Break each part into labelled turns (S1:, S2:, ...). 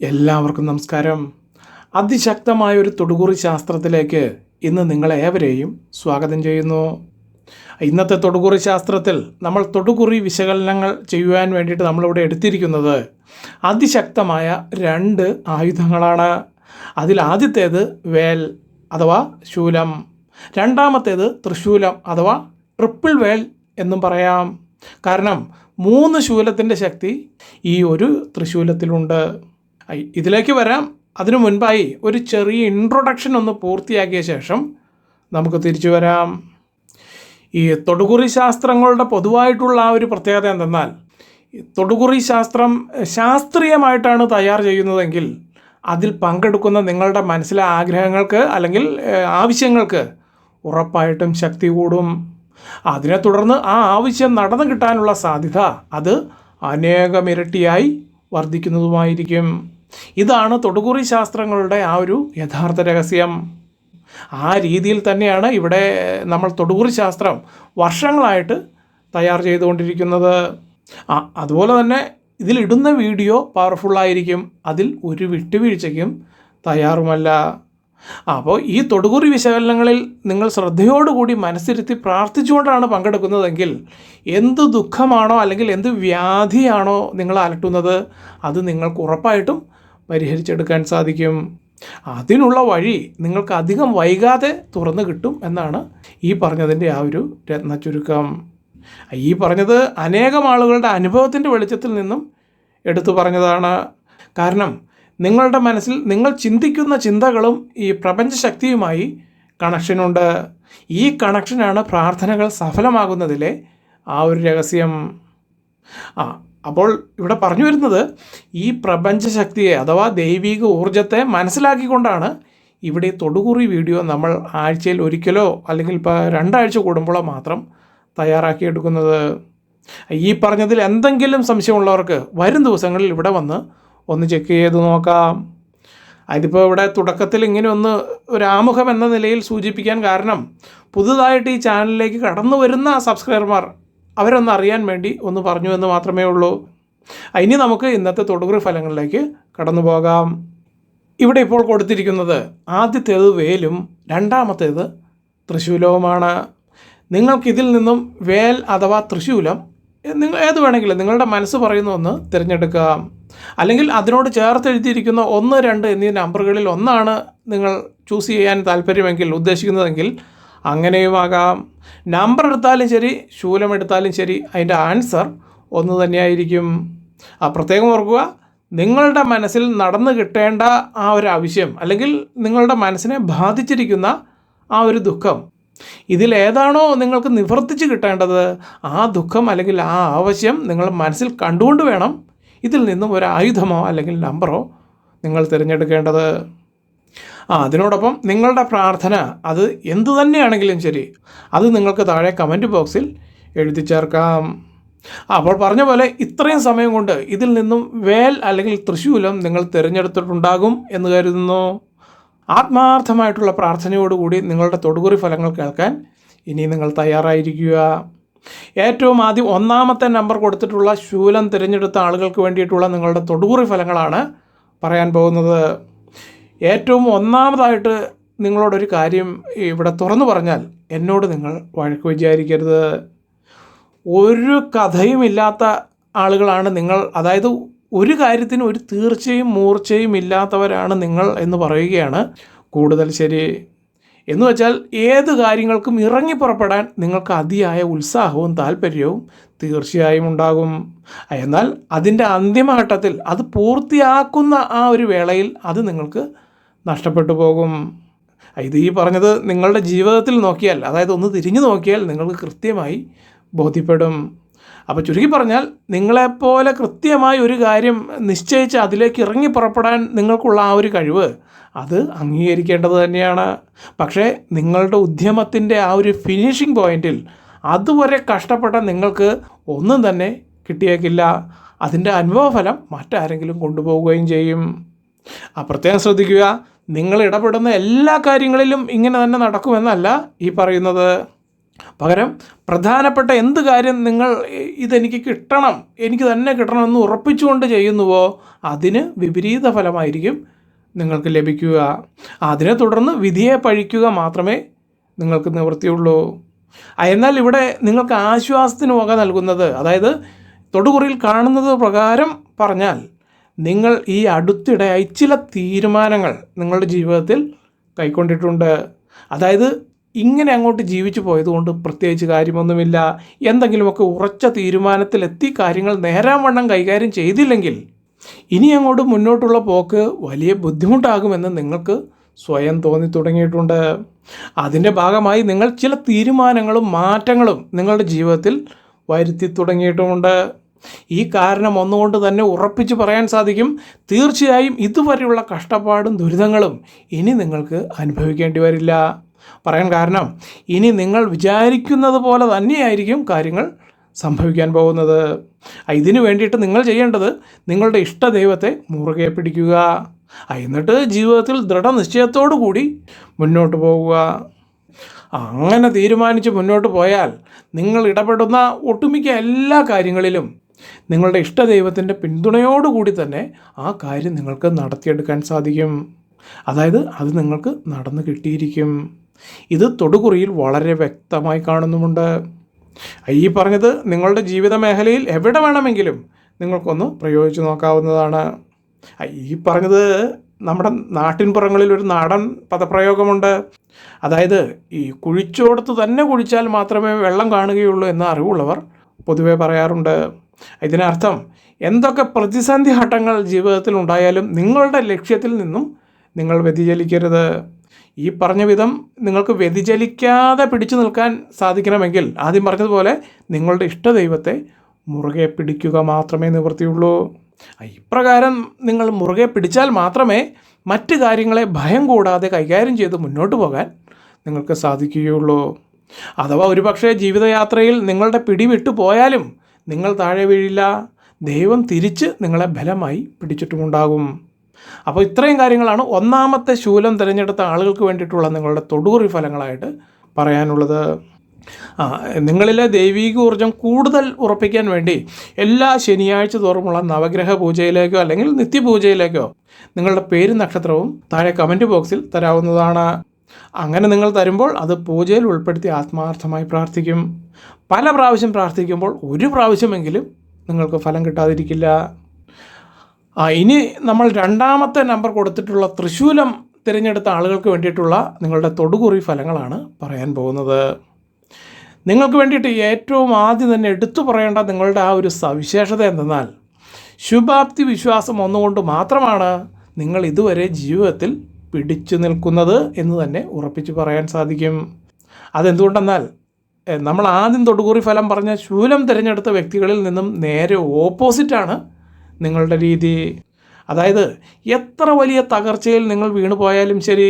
S1: എല്ലാവർക്കും നമസ്കാരം. അതിശക്തമായ ഒരു തൊടുകുറി ശാസ്ത്രത്തിലേക്ക് ഇന്ന് നിങ്ങളെ ഏവരെയും സ്വാഗതം ചെയ്യുന്നു. ഇന്നത്തെ തൊടുകുറി ശാസ്ത്രത്തിൽ നമ്മൾ തൊടുകുറി വിശകലനങ്ങൾ ചെയ്യുവാൻ വേണ്ടിയിട്ട് നമ്മളിവിടെ എടുത്തിരിക്കുന്നത് അതിശക്തമായ രണ്ട് ആയുധങ്ങളാണ്. അതിൽ ആദ്യത്തേത് വേൽ അഥവാ ശൂലം. രണ്ടാമത്തേത് തൃശൂലം അഥവാ ട്രിപ്പിൾ വേൽ എന്നും പറയാം. കാരണം മൂന്ന് ശൂലത്തിന്റെ ശക്തി ഈ ഒരു തൃശൂലത്തിലുണ്ട് ഇതിലേക്ക് വരാം. അതിനു മുൻപായി ഒരു ചെറിയ ഇൻട്രൊഡക്ഷൻ ഒന്ന് പൂർത്തിയാക്കിയ ശേഷം നമുക്ക് തിരിച്ചു വരാം. ഈ തൊടുകുറി ശാസ്ത്രങ്ങളുടെ പൊതുവായിട്ടുള്ള ആ ഒരു പ്രത്യേകത എന്തെന്നാൽ തൊടുകുറി ശാസ്ത്രം ശാസ്ത്രീയമായിട്ടാണ് തയ്യാർ ചെയ്യുന്നതെങ്കിൽ അതിൽ പങ്കെടുക്കുന്ന നിങ്ങളുടെ മനസ്സിലെ ആഗ്രഹങ്ങൾക്ക് അല്ലെങ്കിൽ ആവശ്യങ്ങൾക്ക് ഉറപ്പായിട്ടും ശക്തി കൂടും. അതിനെ തുടർന്ന് ആ ആവശ്യം നടന്നു കിട്ടാനുള്ള സാധ്യത അത് അനേകം ഇരട്ടിയായി വർദ്ധിക്കുന്നതുമായിരിക്കും. ഇതാണ് തൊടുകുറി ശാസ്ത്രങ്ങളുടെ ആ ഒരു യഥാർത്ഥ രഹസ്യം. ആ രീതിയിൽ തന്നെയാണ് ഇവിടെ നമ്മൾ തൊടുകുറി ശാസ്ത്രം വർഷങ്ങളായിട്ട് തയ്യാർ ചെയ്തുകൊണ്ടിരിക്കുന്നത്. അതുപോലെ തന്നെ ഇതിലിടുന്ന വീഡിയോ പവർഫുള്ളായിരിക്കും അതിൽ ഒരു വിട്ടുവീഴ്ചയ്ക്കും തയ്യാറുമല്ല. അപ്പോൾ ഈ തൊടുകുറി വിശകലനങ്ങളിൽ നിങ്ങൾ ശ്രദ്ധയോടുകൂടി മനസ്സിരുത്തി പ്രാർത്ഥിച്ചുകൊണ്ടാണ് പങ്കെടുക്കുന്നതെങ്കിൽ എന്ത് ദുഃഖമാണോ അല്ലെങ്കിൽ എന്ത് വ്യാധിയാണോ നിങ്ങൾ അലട്ടുന്നത് അത് നിങ്ങൾക്ക് ഉറപ്പായിട്ടും പരിഹരിച്ചെടുക്കാൻ സാധിക്കും. അതിനുള്ള വഴി നിങ്ങൾക്ക് അധികം വൈകാതെ തുറന്നു കിട്ടും എന്നാണ് ഈ പറഞ്ഞതിന്റെ ആ ഒരു രത്ന ചുരുക്കം ഈ പറഞ്ഞത് അനേകം ആളുകളുടെ അനുഭവത്തിന്റെ വെളിച്ചത്തിൽ നിന്നും എടുത്തു പറഞ്ഞതാണ്. കാരണം നിങ്ങളുടെ മനസ്സിൽ നിങ്ങൾ ചിന്തിക്കുന്ന ചിന്തകളും ഈ പ്രപഞ്ചശക്തിയുമായി കണക്ഷനുണ്ട് ഈ കണക്ഷനാണ് പ്രാർത്ഥനകൾ സഫലമാകുന്നതിലെ ആ ഒരു രഹസ്യം. ആ അപ്പോൾ ഇവിടെ പറഞ്ഞു വരുന്നത് ഈ പ്രപഞ്ചശക്തിയെ അഥവാ ദൈവിക ഊർജത്തെ മനസ്സിലാക്കിക്കൊണ്ടാണ് ഇവിടെ തൊടുകുറി വീഡിയോ നമ്മൾ ആഴ്ചയിൽ ഒരിക്കലോ അല്ലെങ്കിൽ ഇപ്പോൾ രണ്ടാഴ്ച കൂടുമ്പോഴോ മാത്രം തയ്യാറാക്കിയെടുക്കുന്നത്. ഈ പറഞ്ഞതിൽ എന്തെങ്കിലും സംശയമുള്ളവർക്ക് വരും ദിവസങ്ങളിൽ ഇവിടെ വന്ന് ഒന്ന് ചെക്ക് ചെയ്ത് നോക്കാം. അതിപ്പോൾ ഇവിടെ തുടക്കത്തിൽ ഇങ്ങനെ ഒന്ന് ഒരു ആമുഖം എന്ന നിലയിൽ സൂചിപ്പിക്കാൻ കാരണം പുതുതായിട്ട് ഈ ചാനലിലേക്ക് കടന്നു വരുന്ന സബ്സ്ക്രൈബർമാർ അവരൊന്ന് അറിയാൻ വേണ്ടി ഒന്ന് പറഞ്ഞു എന്ന് മാത്രമേ ഉള്ളൂ. ഇനി നമുക്ക് ഇന്നത്തെ തൊടുകുറി ഫലങ്ങളിലേക്ക് കടന്നു പോകാം. ഇവിടെ ഇപ്പോൾ കൊടുത്തിരിക്കുന്നത് ആദ്യത്തേത് വേലും രണ്ടാമത്തേത് തൃശൂലവുമാണ്. നിങ്ങൾക്കിതിൽ നിന്നും വേൽ അഥവാ തൃശൂലം നിങ്ങൾ ഏത് വേണമെങ്കിലും നിങ്ങളുടെ മനസ്സ് പറയുന്ന ഒന്ന് തിരഞ്ഞെടുക്കുക. അല്ലെങ്കിൽ അതിനോട് ചേർത്ത് എഴുതിയിരിക്കുന്ന ഒന്ന് രണ്ട് എന്നീ നമ്പറുകളിൽ ഒന്നാണ് നിങ്ങൾ ചൂസ് ചെയ്യാൻ താല്പര്യമെങ്കിൽ ഉദ്ദേശിക്കുന്നതെങ്കിൽ അങ്ങനെയുമാകാം. നമ്പർ എടുത്താലും ശരി ശൂലം എടുത്താലും ശരി അതിന്റെ ആൻസർ ഒന്ന് തന്നെയായിരിക്കും. ആ പ്രത്യേകം ഓർക്കുക നിങ്ങളുടെ മനസ്സിൽ നടന്നു കിട്ടേണ്ട ആ ഒരു ആവശ്യം അല്ലെങ്കിൽ നിങ്ങളുടെ മനസ്സിനെ ബാധിച്ചിരിക്കുന്ന ആ ഒരു ദുഃഖം ഇതിലേതാണോ നിങ്ങൾക്ക് നിവർത്തിച്ച് കിട്ടേണ്ടത് ആ ദുഃഖം അല്ലെങ്കിൽ ആ ആവശ്യം നിങ്ങൾ മനസ്സിൽ കണ്ടുകൊണ്ട് വേണം ഇതിൽ നിന്നും ഒരു ആയുധമോ അല്ലെങ്കിൽ നമ്പറോ നിങ്ങൾ തിരഞ്ഞെടുക്കേണ്ടത്. ആ അതിനോടൊപ്പം നിങ്ങളുടെ പ്രാർത്ഥന അത് എന്തു തന്നെയാണെങ്കിലും ശരി അത് നിങ്ങൾക്ക് താഴെ കമന്റ് ബോക്സിൽ എഴുതി ചേർക്കാം. അപ്പോൾ പറഞ്ഞ പോലെ ഇത്രയും സമയം കൊണ്ട് ഇതിൽ നിന്നും വേൽ അല്ലെങ്കിൽ തൃശൂലം നിങ്ങൾ തിരഞ്ഞെടുത്തിട്ടുണ്ടാകും എന്ന് കരുതുന്നു. ആത്മാർത്ഥമായിട്ടുള്ള പ്രാർത്ഥനയോടുകൂടി നിങ്ങളുടെ തൊടുകുറി ഫലങ്ങൾ കേൾക്കാൻ ഇനി നിങ്ങൾ തയ്യാറായിരിക്കുക. ഏറ്റവും ആദ്യം ഒന്നാമത്തെ നമ്പർ കൊടുത്തിട്ടുള്ള ശൂലം തിരഞ്ഞെടുത്ത ആളുകൾക്ക് വേണ്ടിയിട്ടുള്ള നിങ്ങളുടെ തൊടുകുറി ഫലങ്ങളാണ് പറയാൻ പോകുന്നത്. ഏറ്റവും ഒന്നാമതായിട്ട് നിങ്ങളോടൊരു കാര്യം ഇവിടെ തുറന്നു പറഞ്ഞാൽ എന്നോട് നിങ്ങൾ വഴക്ക് വിചാരിക്കരുത്. ഒരു കഥയും ഇല്ലാത്ത ആളുകളാണ് നിങ്ങൾ. അതായത് ഒരു കാര്യത്തിന് ഒരു തീർച്ചയും മൂർച്ചയും ഇല്ലാത്തവരാണ് നിങ്ങൾ എന്ന് പറയുകയാണ് കൂടുതൽ ശരി. എന്ന് വെച്ചാൽ ഏത് കാര്യങ്ങൾക്കും ഇറങ്ങി പുറപ്പെടാൻ നിങ്ങൾക്ക് അതിയായ ഉത്സാഹവും താല്പര്യവും തീർച്ചയായും ഉണ്ടാകും. എന്നാൽ അതിന്റെ അന്തിമഘട്ടത്തിൽ അത് പൂർത്തിയാക്കുന്ന ആ ഒരു വേളയിൽ അത് നിങ്ങൾക്ക് നഷ്ടപ്പെട്ടു പോകും. ഇത് ഈ പറഞ്ഞത് നിങ്ങളുടെ ജീവിതത്തിൽ നോക്കിയാൽ അതായത് ഒന്ന് തിരിഞ്ഞു നോക്കിയാൽ നിങ്ങൾക്ക് കൃത്യമായി ബോധ്യപ്പെടും. അപ്പോൾ ചുരുക്കി പറഞ്ഞാൽ നിങ്ങളെപ്പോലെ കൃത്യമായി ഒരു കാര്യം നിശ്ചയിച്ച് അതിലേക്ക് ഇറങ്ങി പുറപ്പെടാൻ നിങ്ങൾക്കുള്ള ആ ഒരു കഴിവ് അത് അംഗീകരിക്കേണ്ടത് തന്നെയാണ്. പക്ഷേ നിങ്ങളുടെ ഉദ്യമത്തിന്റെ ആ ഒരു ഫിനിഷിംഗ് പോയിന്റിൽ അതുവരെ കഷ്ടപ്പെട്ട നിങ്ങൾക്ക് ഒന്നും തന്നെ കിട്ടിയേക്കില്ല. അതിന്റെ അനുഭവഫലം മറ്റാരെങ്കിലും കൊണ്ടുപോവുകയും ചെയ്യും. ആ പ്രത്യേകം ശ്രദ്ധിക്കുക നിങ്ങൾ ഇടപെടുന്ന എല്ലാ കാര്യങ്ങളിലും ഇങ്ങനെ തന്നെ നടക്കുമെന്നല്ല ഈ പറയുന്നത്. പകരം പ്രധാനപ്പെട്ട എന്ത് കാര്യം നിങ്ങൾ ഇതെനിക്ക് കിട്ടണം എനിക്ക് തന്നെ കിട്ടണമെന്ന് ഉറപ്പിച്ചുകൊണ്ട് ചെയ്യുന്നുവോ അതിന് വിപരീത ഫലമായിരിക്കും നിങ്ങൾക്ക് ലഭിക്കുക. അതിനെ തുടർന്ന് വിധിയെ പഴിക്കുക മാത്രമേ നിങ്ങൾക്ക് നിവൃത്തിയുള്ളൂ. എന്നാൽ ഇവിടെ നിങ്ങൾക്ക് ആശ്വാസത്തിന് വക നൽകുന്നത് അതായത് തൊടുകുറിയിൽ കാണുന്നത് പ്രകാരം പറഞ്ഞാൽ നിങ്ങൾ ഈ അടുത്തിടെയായി ചില തീരുമാനങ്ങൾ നിങ്ങളുടെ ജീവിതത്തിൽ കൈക്കൊണ്ടിട്ടുണ്ട്. അതായത് ഇങ്ങനെ അങ്ങോട്ട് ജീവിച്ചു പോയതുകൊണ്ട് പ്രത്യേകിച്ച് കാര്യമൊന്നുമില്ല. എന്തെങ്കിലുമൊക്കെ ഉറച്ച തീരുമാനത്തിലെത്തി കാര്യങ്ങൾ നേരാൻ വണ്ണം കൈകാര്യം ചെയ്തില്ലെങ്കിൽ ഇനി അങ്ങോട്ട് മുന്നോട്ടുള്ള പോക്ക് വലിയ ബുദ്ധിമുട്ടാകുമെന്ന് നിങ്ങൾക്ക് സ്വയം തോന്നി തുടങ്ങിയിട്ടുണ്ട്. അതിന്റെ ഭാഗമായി നിങ്ങൾ ചില തീരുമാനങ്ങളും മാറ്റങ്ങളും നിങ്ങളുടെ ജീവിതത്തിൽ വരുത്തി തുടങ്ങിയിട്ടുമുണ്ട് ഈ കാരണം ഒന്നുകൊണ്ട് തന്നെ ഉറപ്പിച്ച് പറയാൻ സാധിക്കും. തീർച്ചയായും ഇതുവരെയുള്ള കഷ്ടപ്പാടും ദുരിതങ്ങളും ഇനി നിങ്ങൾക്ക് അനുഭവിക്കേണ്ടി വരില്ല. പറയാൻ കാരണം ഇനി നിങ്ങൾ വിചാരിക്കുന്നത് പോലെ തന്നെയായിരിക്കും കാര്യങ്ങൾ സംഭവിക്കാൻ പോകുന്നത്. ഇതിനു വേണ്ടിയിട്ട് നിങ്ങൾ ചെയ്യേണ്ടത് നിങ്ങളുടെ ഇഷ്ട ദൈവത്തെ മുറുകെ പിടിക്കുക. എന്നിട്ട് ജീവിതത്തിൽ ദൃഢനിശ്ചയത്തോടു കൂടി മുന്നോട്ട് പോകുക. അങ്ങനെ തീരുമാനിച്ച് മുന്നോട്ട് പോയാൽ നിങ്ങൾ ഇടപെടുന്ന ഒട്ടുമിക്ക എല്ലാ കാര്യങ്ങളിലും നിങ്ങളുടെ ഇഷ്ടദൈവത്തിന്റെ പിന്തുണയോടുകൂടി തന്നെ ആ കാര്യം നിങ്ങൾക്ക് നടത്തിയെടുക്കാൻ സാധിക്കും. അതായത് അത് നിങ്ങൾക്ക് നടന്നു കിട്ടിയിരിക്കും. ഇത് തൊടുകുറിയിൽ വളരെ വ്യക്തമായി കാണുന്നുമുണ്ട്. ഈ പറഞ്ഞത് നിങ്ങളുടെ ജീവിത മേഖലയിൽ എവിടെ വേണമെങ്കിലും നിങ്ങൾക്കൊന്ന് പ്രയോഗിച്ചു നോക്കാവുന്നതാണ്. ഈ പറഞ്ഞത് നമ്മുടെ നാട്ടിൻപുറങ്ങളിൽ ഒരു നാടൻ പദപ്രയോഗമുണ്ട്. അതായത് ഈ കുഴിച്ചോടത്ത് തന്നെ കുഴിച്ചാൽ മാത്രമേ വെള്ളം കാണുകയുള്ളൂ എന്ന അറിവുള്ളവർ പൊതുവേ പറയാറുണ്ട്. ഇതിനർത്ഥം എന്തൊക്കെ പ്രതിസന്ധി ഘട്ടങ്ങൾ ജീവിതത്തിൽ ഉണ്ടായാലും നിങ്ങളുടെ ലക്ഷ്യത്തിൽ നിന്നും നിങ്ങൾ വ്യതിചലിക്കരുത്. ഈ പറഞ്ഞ വിധം നിങ്ങൾക്ക് വ്യതിചലിക്കാതെ പിടിച്ചു നിൽക്കാൻ സാധിക്കണമെങ്കിൽ ആദ്യം പറഞ്ഞതുപോലെ നിങ്ങളുടെ ഇഷ്ടദൈവത്തെ മുറുകെ പിടിക്കുക മാത്രമേ നിവൃത്തിയുള്ളൂ. ഇപ്രകാരം നിങ്ങൾ മുറുകെ പിടിച്ചാൽ മാത്രമേ മറ്റ് കാര്യങ്ങളെ ഭയം കൂടാതെ കൈകാര്യം ചെയ്ത് മുന്നോട്ട് പോകാൻ നിങ്ങൾക്ക് സാധിക്കുകയുള്ളൂ. അഥവാ ഒരുപക്ഷെ ജീവിതയാത്രയിൽ നിങ്ങളുടെ പിടി വിട്ടു പോയാലും നിങ്ങൾ താഴെ വീഴില്ല. ദൈവം തിരിച്ച് നിങ്ങളെ ബലമായി പിടിച്ചിട്ടുമുണ്ടാകും. അപ്പോൾ ഇത്രയും കാര്യങ്ങളാണ് ഒന്നാമത്തെ ശൂലം തിരഞ്ഞെടുത്ത ആളുകൾക്ക് വേണ്ടിയിട്ടുള്ള നിങ്ങളുടെ തൊടുകുറി ഫലങ്ങളായിട്ട് പറയാനുള്ളത്. ആ നിങ്ങളിലെ ദൈവീക ഊർജം കൂടുതൽ ഉറപ്പിക്കാൻ വേണ്ടി എല്ലാ ശനിയാഴ്ച തോറുമുള്ള നവഗ്രഹ പൂജയിലേക്കോ അല്ലെങ്കിൽ നിത്യപൂജയിലേക്കോ നിങ്ങളുടെ പേരും നക്ഷത്രവും താഴെ കമന്റ് ബോക്സിൽ തരാവുന്നതാണ്. അങ്ങനെ നിങ്ങൾ തരുമ്പോൾ അത് പൂജയിൽ ഉൾപ്പെടുത്തി ആത്മാർത്ഥമായി പ്രാർത്ഥിക്കും. പല പ്രാവശ്യം പ്രാർത്ഥിക്കുമ്പോൾ ഒരു പ്രാവശ്യമെങ്കിലും നിങ്ങൾക്ക് ഫലം കിട്ടാതിരിക്കില്ല. ആ ഇനി നമ്മൾ രണ്ടാമത്തെ നമ്പർ കൊടുത്തിട്ടുള്ള തൃശൂലം തിരഞ്ഞെടുത്ത ആളുകൾക്ക് വേണ്ടിയിട്ടുള്ള നിങ്ങളുടെ തൊടുകുറി ഫലങ്ങളാണ് പറയാൻ പോകുന്നത്. നിങ്ങൾക്ക് വേണ്ടിയിട്ട് ഏറ്റവും ആദ്യം തന്നെ എടുത്തു പറയേണ്ട നിങ്ങളുടെ ആ ഒരു സവിശേഷത എന്തെന്നാൽ ശുഭാപ്തി വിശ്വാസം ഒന്നുകൊണ്ട് മാത്രമാണ് നിങ്ങൾ ഇതുവരെ ജീവിതത്തിൽ പിടിച്ചു നിൽക്കുന്നത് എന്ന് തന്നെ ഉറപ്പിച്ച് പറയാൻ സാധിക്കും. അതെന്തുകൊണ്ടെന്നാൽ നമ്മൾ ആദ്യം തൊടുകൂറി ഫലം പറഞ്ഞ ശൂലം തിരഞ്ഞെടുത്ത വ്യക്തികളിൽ നിന്നും നേരെ ഓപ്പോസിറ്റാണ് നിങ്ങളുടെ രീതി. അതായത് എത്ര വലിയ തകർച്ചയിൽ നിങ്ങൾ വീണു പോയാലും ശരി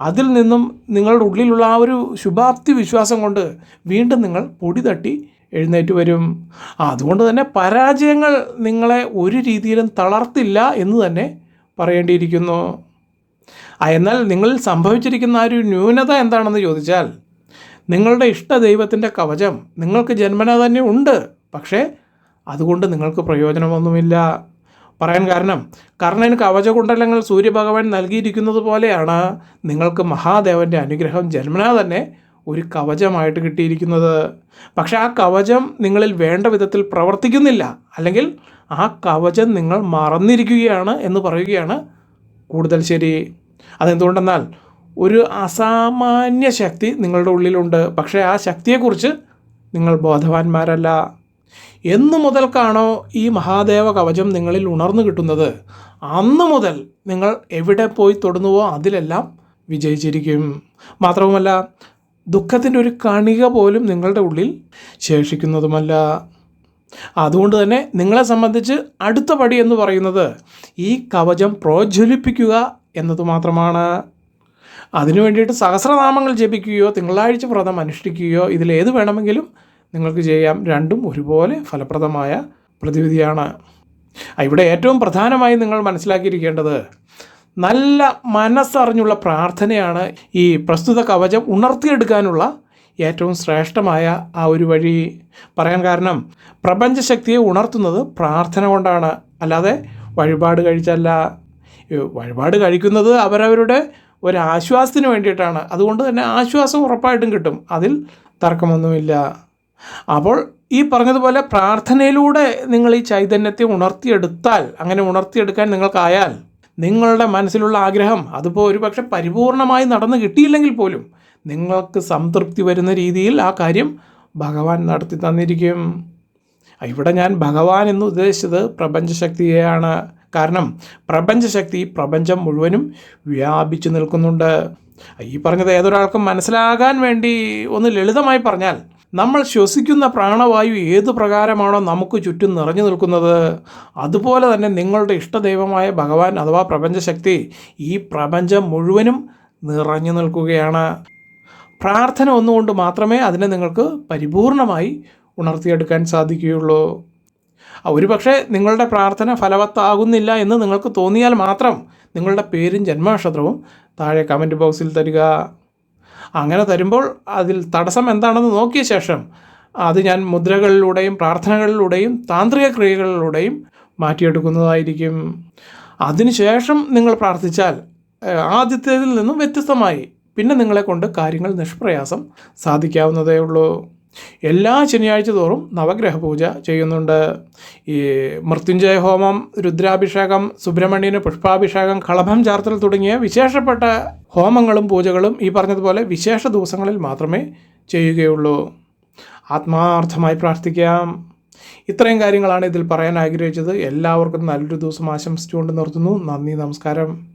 S1: അതിൽ നിന്നും നിങ്ങളുടെ ഉള്ളിലുള്ള ആ ഒരു ശുഭാപ്തി വിശ്വാസം കൊണ്ട് വീണ്ടും നിങ്ങൾ പൊടി തട്ടി എഴുന്നേറ്റ് വരും. അതുകൊണ്ട് തന്നെ പരാജയങ്ങൾ നിങ്ങളെ ഒരു രീതിയിലും തളർത്തില്ല എന്ന് തന്നെ പറയേണ്ടിയിരിക്കുന്നു. എന്നാൽ നിങ്ങൾ സംഭവിച്ചിരിക്കുന്ന ആ ഒരു ന്യൂനത എന്താണെന്ന് ചോദിച്ചാൽ നിങ്ങളുടെ ഇഷ്ട ദൈവത്തിന്റെ കവചം നിങ്ങൾക്ക് ജന്മന തന്നെ ഉണ്ട്. പക്ഷേ അതുകൊണ്ട് നിങ്ങൾക്ക് പ്രയോജനമൊന്നുമില്ല. പറയാൻ കാരണം കർണന് കവചകുണ്ടലങ്ങൾ സൂര്യഭഗവാൻ നൽകിയിരിക്കുന്നത് പോലെയാണ് നിങ്ങൾക്ക് മഹാദേവന്റെ അനുഗ്രഹം ജന്മനാ തന്നെ ഒരു കവചമായിട്ട് കിട്ടിയിരിക്കുന്നത്. പക്ഷേ ആ കവചം നിങ്ങളിൽ വേണ്ട വിധത്തിൽ പ്രവർത്തിക്കുന്നില്ല. അല്ലെങ്കിൽ ആ കവചം നിങ്ങൾ മറന്നിരിക്കുകയാണ് എന്ന് പറയുകയാണ് കൂടുതൽ ശരി. അതെന്തുകൊണ്ടെന്നാൽ ഒരു അസാമാന്യ ശക്തി നിങ്ങളുടെ ഉള്ളിലുണ്ട്. പക്ഷേ ആ ശക്തിയെക്കുറിച്ച് നിങ്ങൾ ബോധവാന്മാരല്ല. എന്നു മുതൽക്കാണോ ഈ മഹാദേവ കവചം നിങ്ങളിൽ ഉണർന്നു കിട്ടുന്നത്? അന്ന് മുതൽ നിങ്ങൾ എവിടെ പോയി തൊടുന്നുവോ അതിലെല്ലാം വിജയിച്ചിരിക്കും. മാത്രവുമല്ല ദുഃഖത്തിന്റെ ഒരു കണിക പോലും നിങ്ങളുടെ ഉള്ളിൽ ശേഷിക്കുന്നതുമല്ല. അതുകൊണ്ട് തന്നെ നിങ്ങളെ സംബന്ധിച്ച് അടുത്ത പടി എന്ന് പറയുന്നത് ഈ കവചം പ്രോജ്വലിപ്പിക്കുക എന്നത് മാത്രമാണ്. അതിനു വേണ്ടിയിട്ട് സഹസ്രനാമങ്ങൾ ജപിക്കുകയോ തിങ്കളാഴ്ച വ്രതം അനുഷ്ഠിക്കുകയോ ഇതിലേത് വേണമെങ്കിലും നിങ്ങൾക്ക് ചെയ്യാം. രണ്ടും ഒരുപോലെ ഫലപ്രദമായ പ്രതിവിധിയാണ്. ഇവിടെ ഏറ്റവും പ്രധാനമായി നിങ്ങൾ മനസ്സിലാക്കിയിരിക്കേണ്ടത് നല്ല മനസ്സറിഞ്ഞുള്ള പ്രാർത്ഥനയാണ് ഈ പ്രസ്തുത കവചം ഉണർത്തിയെടുക്കാനുള്ള ഏറ്റവും ശ്രേഷ്ഠമായ ആ ഒരു വഴി. പറയാൻ കാരണം പ്രപഞ്ചശക്തിയെ ഉണർത്തുന്നത് പ്രാർത്ഥന കൊണ്ടാണ്. അല്ലാതെ വഴിപാട് കഴിച്ചല്ല. വഴിപാട് കഴിക്കുന്നത് അവരവരുടെ ഒരു ആശ്വാസത്തിന് വേണ്ടിയിട്ടാണ്. അതുകൊണ്ട് തന്നെ ആശ്വാസം ഉറപ്പായിട്ടും കിട്ടും. അതിൽ തർക്കമൊന്നുമില്ല. അപ്പോൾ ഈ പറഞ്ഞതുപോലെ പ്രാർത്ഥനയിലൂടെ നിങ്ങൾ ഈ ചൈതന്യത്തെ ഉണർത്തിയെടുത്താൽ അങ്ങനെ ഉണർത്തിയെടുക്കാൻ നിങ്ങൾക്കായാൽ നിങ്ങളുടെ മനസ്സിലുള്ള ആഗ്രഹം അതിപ്പോൾ ഒരുപക്ഷെ പരിപൂർണമായി നടന്നു കിട്ടിയില്ലെങ്കിൽ പോലും നിങ്ങൾക്ക് സംതൃപ്തി വരുന്ന രീതിയിൽ ആ കാര്യം ഭഗവാൻ നടത്തി തന്നിരിക്കും. ഇവിടെ ഞാൻ ഭഗവാൻ എന്ന് ഉദ്ദേശിച്ചത് പ്രപഞ്ചശക്തിയെയാണ്. കാരണം പ്രപഞ്ചശക്തി പ്രപഞ്ചം മുഴുവനും വ്യാപിച്ചു നിൽക്കുന്നുണ്ട്. ഈ പറഞ്ഞത് ഏതൊരാൾക്കും മനസ്സിലാകാൻ വേണ്ടി ഒന്ന് ലളിതമായി പറഞ്ഞാൽ നമ്മൾ ശ്വസിക്കുന്ന പ്രാണവായു ഏതു പ്രകാരമാണോ നമുക്ക് ചുറ്റും നിറഞ്ഞു നിൽക്കുന്നത്. അതുപോലെ തന്നെ നിങ്ങളുടെ ഇഷ്ടദൈവമായ ഭഗവാൻ അഥവാ പ്രപഞ്ചശക്തി ഈ പ്രപഞ്ചം മുഴുവനും നിറഞ്ഞു നിൽക്കുകയാണ്. പ്രാർത്ഥന ഒന്നുകൊണ്ട് മാത്രമേ അതിനെ നിങ്ങൾക്ക് പരിപൂർണമായി ഉണർത്തിയെടുക്കാൻ സാധിക്കുകയുള്ളൂ. ആ, ഒരു പക്ഷേ നിങ്ങളുടെ പ്രാർത്ഥന ഫലവത്താകുന്നില്ല എന്ന് നിങ്ങൾക്ക് തോന്നിയാൽ മാത്രം നിങ്ങളുടെ പേരും ജന്മനക്ഷത്രവും താഴെ കമന്റ് ബോക്സിൽ തരിക. അങ്ങനെ തരുമ്പോൾ അതിൽ തടസ്സം എന്താണെന്ന് നോക്കിയ ശേഷം അത് ഞാൻ മുദ്രകളിലൂടെയും പ്രാർത്ഥനകളിലൂടെയും താന്ത്രിക ക്രിയകളിലൂടെയും മാറ്റിയെടുക്കുന്നതായിരിക്കും. അതിനുശേഷം നിങ്ങൾ പ്രാർത്ഥിച്ചാൽ ആദ്യത്തേതിൽ നിന്നും വ്യത്യസ്തമായി പിന്നെ നിങ്ങളെ കൊണ്ട് കാര്യങ്ങൾ നിഷ്പ്രയാസം സാധിക്കാവുന്നതേ ഉള്ളൂ. എല്ലാ ശനിയാഴ്ച തോറും നവഗ്രഹ പൂജ ചെയ്യുന്നുണ്ട്. ഈ മൃത്യുഞ്ജയ ഹോമം രുദ്രാഭിഷേകം സുബ്രഹ്മണ്യന് പുഷ്പാഭിഷേകം കളഭം ചാർത്തൽ തുടങ്ങിയ വിശേഷപ്പെട്ട ഹോമങ്ങളും പൂജകളും ഈ പറഞ്ഞതുപോലെ വിശേഷ ദിവസങ്ങളിൽ മാത്രമേ ചെയ്യുകയുള്ളൂ. ആത്മാർത്ഥമായി പ്രാർത്ഥിക്കാം. ഇത്രയും കാര്യങ്ങളാണ് ഇതിൽ പറയാൻ ആഗ്രഹിച്ചത്. എല്ലാവർക്കും നല്ലൊരു ദിവസം ആശംസിച്ചുകൊണ്ട് നിർത്തുന്നു. നന്ദി നമസ്കാരം.